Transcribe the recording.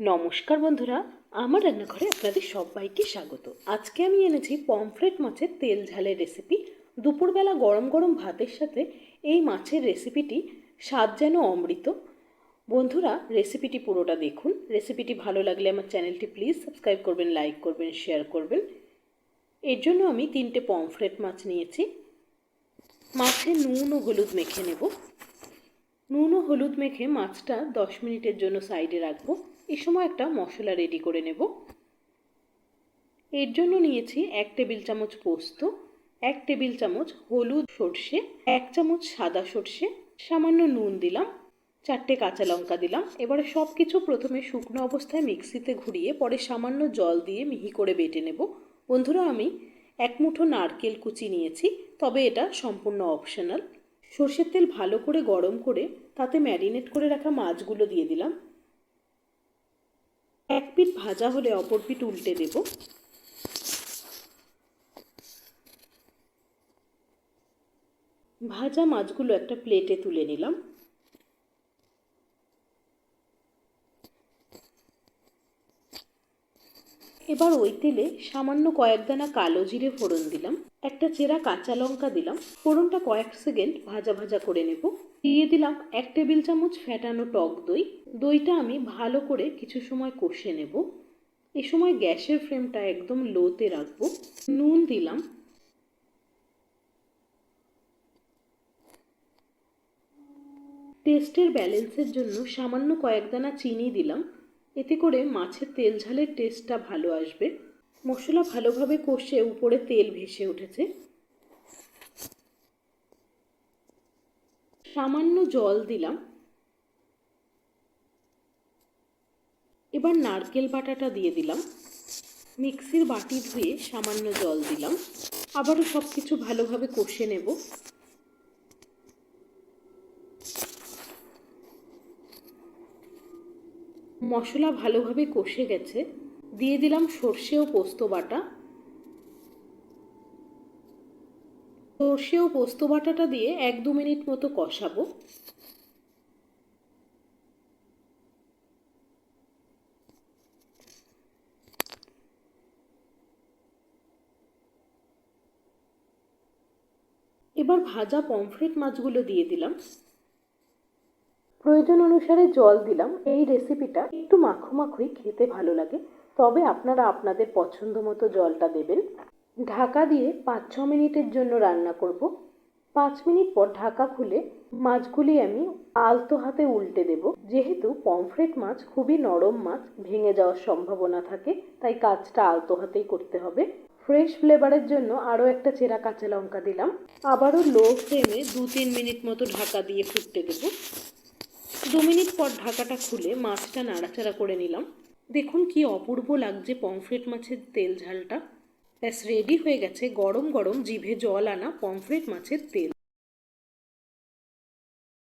নমস্কার বন্ধুরা, আমার রান্নাঘরে আপনাদের সবাইকে স্বাগত। আজকে আমি এনেছি পমফ্রেট মাছের তেল ঝালের রেসিপি দুপুরবেলা গরম গরম ভাতের সাথে এই মাছের রেসিপিটি স্বাদ যেন অমৃত। বন্ধুরা রেসিপিটি পুরোটা দেখুন। রেসিপিটি ভালো লাগলে আমার চ্যানেলটি প্লিজ সাবস্ক্রাইব করবেন লাইক করবেন শেয়ার করবেন। এর জন্য আমি তিনটে পমফ্রেট মাছ নিয়েছি। মাছে নুন ও হলুদ মেখে নেব। নুন ও হলুদ মেখে মাছটা দশ মিনিটের জন্য সাইডে রাখব। এ সময় একটা মশলা রেডি করে নেব। এর জন্য নিয়েছি এক টেবিল চামচ পোস্ত, এক টেবিল চামচ হলুদ সর্ষে, এক চামচ সাদা সর্ষে, সামান্য নুন দিলাম, চারটে কাঁচা লঙ্কা দিলাম। এবারে সব কিছু প্রথমে শুকনো অবস্থায় মিক্সিতে ঘুরিয়ে পরে সামান্য জল দিয়ে মিহি করে বেটে নেব। বন্ধুরা, আমি এক মুঠো নারকেল কুচি নিয়েছি, তবে এটা সম্পূর্ণ অপশনাল সর্ষের তেল ভালো করে গরম করে তাতে ম্যারিনেট করে রাখা মাছগুলো দিয়ে দিলাম। এক পিট ভাজা হলে অপর পিট উল্টে দেব। ভাজা মাছগুলো একটা প্লেটে তুলে নিলাম। এবার ওই তেলে সামান্য কয়েক দানা কালো জিরে ফোড়ন দিলাম, একটা চেরা কাঁচা লঙ্কা দিলাম, ফোড়নটা কয়েক সেকেন্ড ভাজা ভাজা করে নেব। দিয়ে দিলাম এক টেবিল চামচ ফ্যাটানো টক দই, দইটা আমি ভালো করে কিছু সময় কষে নেব। এ সময় গ্যাসের ফ্লেমটা একদম লোতে রাখব। নুন দিলাম। টেস্টের ব্যালেন্সের জন্য সামান্য কয়েক দানা চিনি দিলাম। এতে করে মাছের তেল ঝালের টেস্টটা ভালো আসবে। মশলা ভালোভাবে কষে উপরে তেল ভেসে উঠেছে। সামান্য জল দিলাম। এবার নারকেল বাটাটা দিয়ে দিলাম। মিক্সির বাটি ধুয়ে সামান্য জল দিলাম। আবারও সব কিছু ভালোভাবে কষে নেব। মশলা ভালোভাবে কষে গেছে। দিয়ে দিলাম সর্ষে ও পোস্ত বাটা। সর্ষে ও পোস্ত বাটাটা দিয়ে এক দু মিনিট মতো কষাবো। এবার ভাজা পমফ্রেট মাছগুলো দিয়ে দিলাম। প্রয়োজন অনুসারে জল দিলাম। এই রেসিপিটা একটু মাখো মাখোই খেতে ভালো লাগে। তবে আপনারা আপনাদের পছন্দ মতো জলটা দেবেন। ঢাকা দিয়ে পাঁচ ছ মিনিটের জন্য রান্না করব। পাঁচ মিনিট পর ঢাকা খুলে মাছগুলি আমি আলতো হাতে উল্টে দেব। যেহেতু পমফ্রেট মাছ খুবই নরম মাছ, ভেঙে যাওয়ার সম্ভাবনা থাকে, তাই কাজটা আলতো হাতেই করতে হবে। ফ্রেশ ফ্লেভারের জন্য আরও একটা চেরা কাঁচা লঙ্কা দিলাম। আবারও লো ফ্লেমে দু তিন মিনিট মতো ঢাকা দিয়ে ফুটতে দেবো। দু মিনিট পর ঢাকাটা খুলে মাছটা নাড়াচাড়া করে নিলাম। দেখুন কি অপূর্ব লাগছে পমফ্রেট মাছের তেল ঝালটা। ব্যাস রেডি হয়ে গেছে গরম গরম জিভে জল আনা পমফ্রেট মাছের তেল।